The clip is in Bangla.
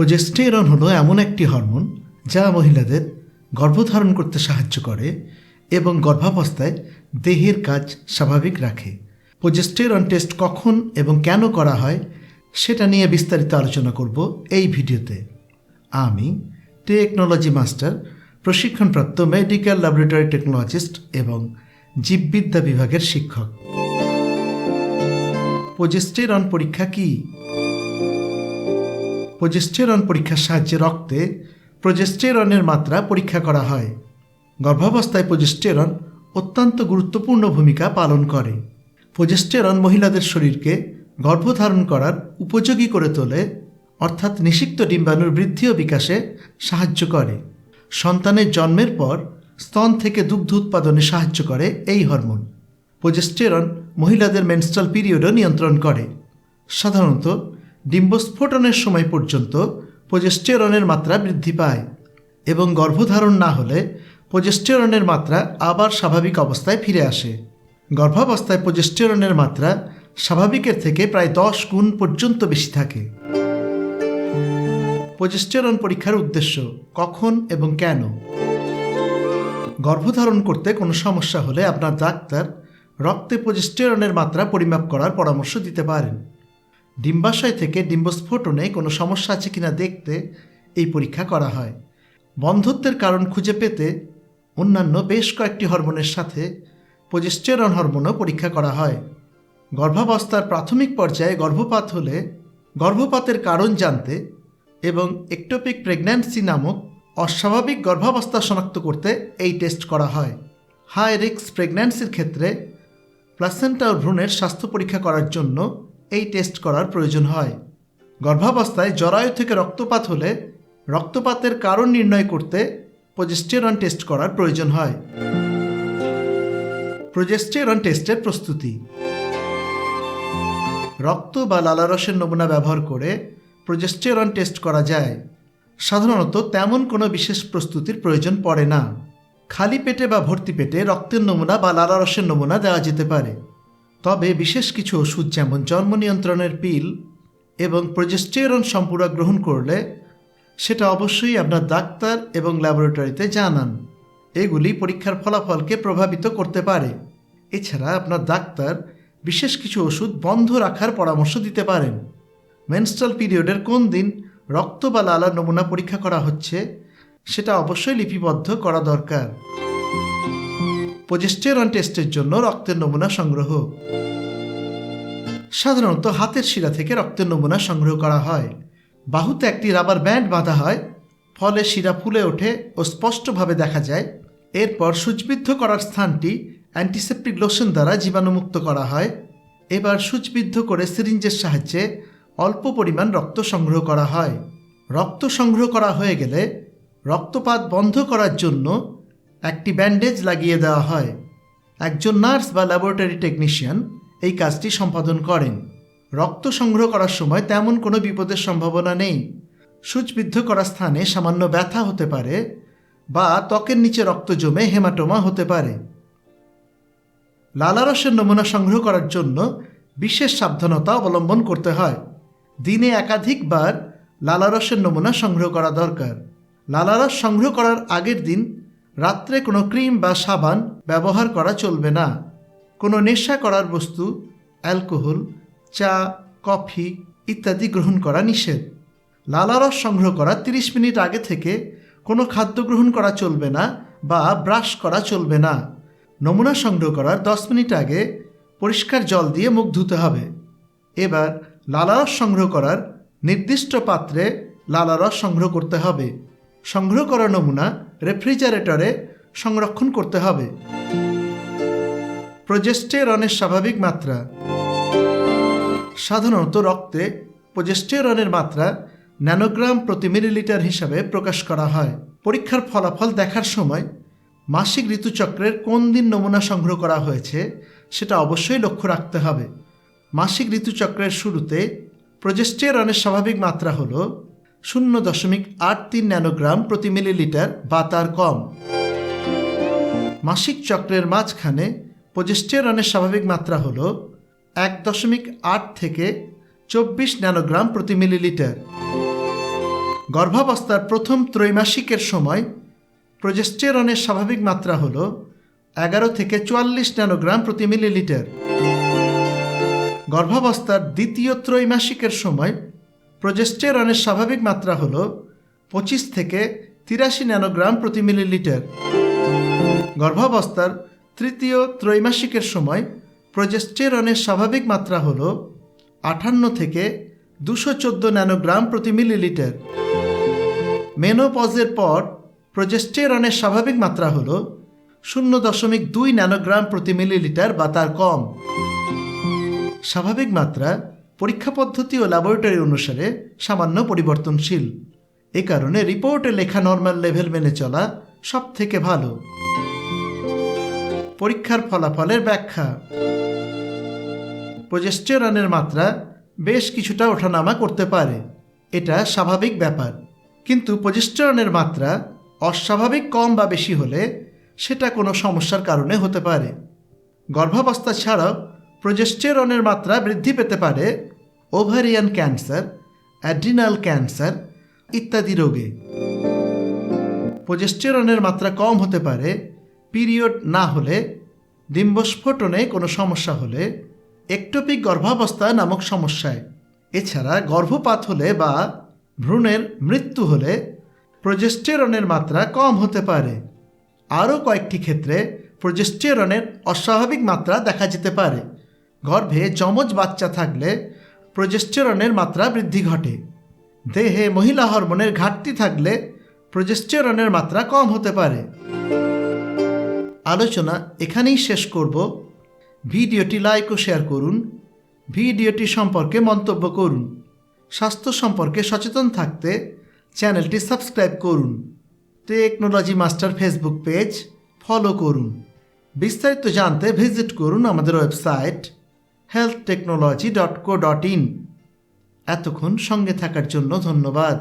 প্রোজেস্টেরন হলো এমন একটি হরমোন যা মহিলাদের গর্ভধারণ করতে সাহায্য করে এবং গর্ভাবস্থায় দেহের কাজ স্বাভাবিক রাখে। প্রোজেস্টেরন টেস্ট কখন এবং কেন করা হয় সেটা নিয়ে বিস্তারিত আলোচনা করব এই ভিডিওতে। আমি টেকনোলজি মাস্টার, প্রশিক্ষণপ্রাপ্ত মেডিকেল ল্যাবরেটরি টেকনোলজিস্ট এবং জীববিদ্যা বিভাগের শিক্ষক। প্রোজেস্টেরন পরীক্ষা কী? প্রোজেস্টেরন পরীক্ষার সাহায্যে রক্তে প্রোজেস্টেরনের মাত্রা পরীক্ষা করা হয়। গর্ভাবস্থায় প্রোজেস্টেরন অত্যন্ত গুরুত্বপূর্ণ ভূমিকা পালন করে। প্রোজেস্টেরন মহিলাদের শরীরকে গর্ভধারণ করার উপযোগী করে তোলে, অর্থাৎ নিষিক্ত ডিম্বাণুর বৃদ্ধি ও বিকাশে সাহায্য করে। সন্তানের জন্মের পর স্তন থেকে দুগ্ধ উৎপাদনে সাহায্য করে এই হরমোন। প্রোজেস্টেরন মহিলাদের মেনস্ট্রাল পিরিয়ডও নিয়ন্ত্রণ করে। সাধারণত ডিম্বস্ফোটনের সময় পর্যন্ত প্রোজেস্টেরনের মাত্রা বৃদ্ধি পায় এবং গর্ভধারণ না হলে প্রোজেস্টেরনের মাত্রা আবার স্বাভাবিক অবস্থায় ফিরে আসে। গর্ভাবস্থায় প্রোজেস্টেরনের মাত্রা স্বাভাবিকের থেকে প্রায় দশ গুণ পর্যন্ত বেশি থাকে। প্রোজেস্টেরন পরীক্ষার উদ্দেশ্য কখন এবং কেন? গর্ভধারণ করতে কোনো সমস্যা হলে আপনার ডাক্তার রক্তে প্রোজেস্টেরনের মাত্রা পরিমাপ করার পরামর্শ দিতে পারেন। ডিম্বাশয় থেকে ডিম্বস্ফোটনে কোনো সমস্যা আছে কিনা দেখতে এই পরীক্ষা করা হয়। বন্ধত্বের কারণ খুঁজে পেতে অন্যান্য বেশ কয়েকটি হরমোনের সাথে প্রোজেস্টেরন হরমোনও পরীক্ষা করা হয়। গর্ভাবস্থার প্রাথমিক পর্যায়ে গর্ভপাত হলে গর্ভপাতের কারণ জানতে এবং একটোপিক প্রেগন্যান্সি নামক অস্বাভাবিক গর্ভাবস্থা শনাক্ত করতে এই টেস্ট করা হয়। হাই রিক্স প্রেগন্যান্সির ক্ষেত্রে প্লাসেন্টা ও ভ্রূণের স্বাস্থ্য পরীক্ষা করার জন্য এই টেস্ট করার প্রয়োজন হয়। গর্ভাবস্থায় জরায়ু থেকে রক্তপাত হলে রক্তপাতের কারণ নির্ণয় করতে প্রোজেস্টেরন টেস্ট করার প্রয়োজন হয়। প্রোজেস্টেরন টেস্টের প্রস্তুতি। রক্ত বা লালারসের নমুনা ব্যবহার করে প্রোজেস্টেরন টেস্ট করা যায়। সাধারণত তেমন কোনো বিশেষ প্রস্তুতির প্রয়োজন পড়ে না। খালি পেটে বা ভর্তি পেটে রক্তের নমুনা বা লালারসের নমুনা দেওয়া যেতে পারে। তবে বিশেষ কিছু ওষুধ যেমন জন্ম নিয়ন্ত্রণের পিল এবং প্রোজেস্টেরন সম্পূরক গ্রহণ করলে সেটা অবশ্যই আপনার ডাক্তার এবং ল্যাবরেটরিতে জানান। এগুলি পরীক্ষার ফলাফলকে প্রভাবিত করতে পারে। এছাড়া আপনার ডাক্তার বিশেষ কিছু ওষুধ বন্ধ রাখার পরামর্শ দিতে পারেন। মেনস্ট্রাল পিরিয়ডের কোন দিন রক্ত বা লালার নমুনা পরীক্ষা করা হচ্ছে, সেটা অবশ্যই লিপিবদ্ধ করা দরকার। প্রোজেস্টেরন টেস্টের জন্য রক্তের নমুনা সংগ্রহ। সাধারণত হাতের শিরা থেকে রক্তের নমুনা সংগ্রহ করা হয়। বাহুতে একটি রাবার ব্যান্ড বাঁধা হয়, ফলে শিরা ফুলে ওঠে ও স্পষ্টভাবে দেখা যায়। এরপর সূচবিদ্ধ করার স্থানটি অ্যান্টিসেপ্টিক লোশন দ্বারা জীবাণুমুক্ত করা হয়। এবার সূচবিদ্ধ করে সিরিঞ্জের সাহায্যে অল্প পরিমাণ রক্ত সংগ্রহ করা হয়। রক্ত সংগ্রহ করা হয়ে গেলে রক্তপাত বন্ধ করার জন্য একটি ব্যান্ডেজ লাগিয়ে দেওয়া হয়। একজন নার্স বা ল্যাবরেটরি টেকনিশিয়ান এই কাজটি সম্পাদন করেন। রক্ত সংগ্রহ করার সময় তেমন কোনো বিপদের সম্ভাবনা নেই। সূচবিদ্ধ করা স্থানে সামান্য ব্যথা হতে পারে বা ত্বকের নিচে রক্ত জমে হেমাটোমা হতে পারে। লালারসের নমুনা সংগ্রহ করার জন্য বিশেষ সাবধানতা অবলম্বন করতে হয়। দিনে একাধিকবার লালারসের নমুনা সংগ্রহ করা দরকার। লালারস সংগ্রহ করার আগের দিন রাত্রে কোনো ক্রিম বা সাবান ব্যবহার করা চলবে না। কোনো নেশা করার বস্তু, অ্যালকোহল, চা, কফি ইত্যাদি গ্রহণ করা নিষেধ। লালারস সংগ্রহ করা 30 মিনিট আগে থেকে কোনো খাদ্য গ্রহণ করা চলবে না বা ব্রাশ করা চলবে না। নমুনা সংগ্রহ করার 10 মিনিট আগে পরিষ্কার জল দিয়ে মুখ ধুতে হবে। এবার লালারস সংগ্রহ করার নির্দিষ্ট পাত্রে লালারস সংগ্রহ করতে হবে। সংগ্রহ করা নমুনা রেফ্রিজারেটরে সংরক্ষণ করতে হবে। প্রোজেস্টেরনের স্বাভাবিক মাত্রা। সাধারণত রক্তে প্রোজেস্টেরনের মাত্রা ন্যানোগ্রাম প্রতি মিলিলিটার হিসাবে প্রকাশ করা হয়। পরীক্ষার ফলাফল দেখার সময় মাসিক ঋতুচক্রের কোন দিন নমুনা সংগ্রহ করা হয়েছে সেটা অবশ্যই লক্ষ্য রাখতে হবে। মাসিক ঋতুচক্রের শুরুতে প্রোজেস্টেরনের স্বাভাবিক মাত্রা হল শূন্য দশমিক আট তিন ন্যানোগ্রাম প্রতি মিলিলিটার বা তার কম। মাসিক চক্রের মাঝখানে প্রোজেস্টেরনের স্বাভাবিক মাত্রা হল এক দশমিক আট থেকে চব্বিশ ন্যানোগ্রাম প্রতি মিলিলিটার। গর্ভাবস্থার প্রথম ত্রৈমাসিকের সময় প্রজেস্টেরনের স্বাভাবিক মাত্রা হল এগারো থেকে চুয়াল্লিশ ন্যানোগ্রাম প্রতি মিলিলিটার। গর্ভাবস্থার দ্বিতীয় ত্রৈমাসিকের সময় প্রজেস্টেরনের স্বাভাবিক মাত্রা হল পঁচিশ থেকে তিরাশি ন্যানোগ্রাম প্রতি মিলিলিটার। গর্ভাবস্থার তৃতীয় ত্রৈমাসিকের সময় প্রজেস্টেরনের স্বাভাবিক মাত্রা হল আটান্ন থেকে দুশো চোদ্দ ন্যানোগ্রাম প্রতি মিলিলিটার। মেনোপজের পর প্রজেস্টেরনের স্বাভাবিক মাত্রা হল শূন্য দশমিক দুই ন্যানোগ্রাম প্রতি মিলিলিটার বা তার কম। স্বাভাবিক মাত্রা পরীক্ষা পদ্ধতি ও ল্যাবরেটরি অনুসারে সামান্য পরিবর্তনশীল। এ কারণে রিপোর্টে লেখা নর্মাল লেভেল মেনে চলা সব থেকে ভালো। পরীক্ষার ফলাফলের ব্যাখ্যা। প্রজেস্টেরনের মাত্রা বেশ কিছুটা ওঠানামা করতে পারে। এটা স্বাভাবিক ব্যাপার। কিন্তু প্রজেস্টেরনের মাত্রা অস্বাভাবিক কম বা বেশি হলে সেটা কোনো সমস্যার কারণে হতে পারে। গর্ভাবস্থা ছাড়াও প্রজেস্টেরনের মাত্রা বৃদ্ধি পেতে পারে ওভারিয়ান ক্যান্সার অ্যাড্রিনাল ক্যান্সার ইত্যাদি রোগে। প্রজেস্টেরনের মাত্রা কম হতে পারে পিরিয়ড না হলে ডিম্বস্ফোটনে কোনো সমস্যা হলে একটোপিক গর্ভাবস্থা নামক সমস্যায়। এছাড়া গর্ভপাত হলে বা ভ্রূণের মৃত্যু হলে প্রজেস্টেরনের মাত্রা কম হতে পারে। আরও কয়েকটি ক্ষেত্রে প্রজেস্টেরনের অস্বাভাবিক মাত্রা দেখা যেতে পারে। গর্ভে যমজ বাচ্চা থাকলে প্রজেস্টেরনের মাত্রা বৃদ্ধি ঘটে। দেহে মহিলা হরমোনের ঘাটতি থাকলে প্রজেস্টেরনের মাত্রা কম হতে পারে। আলোচনা এখানেই শেষ করব। ভিডিওটি লাইক ও শেয়ার করুন। ভিডিওটি সম্পর্কে মন্তব্য করুন। স্বাস্থ্য সম্পর্কে সচেতন থাকতে চ্যানেলটি সাবস্ক্রাইব করুন। Technology master Facebook page follow করুন। বিস্তারিত জানতে ভিজিট করুন আমাদের website health technology dot co dot in এতক্ষণ সঙ্গে থাকার জন্য ধন্যবাদ।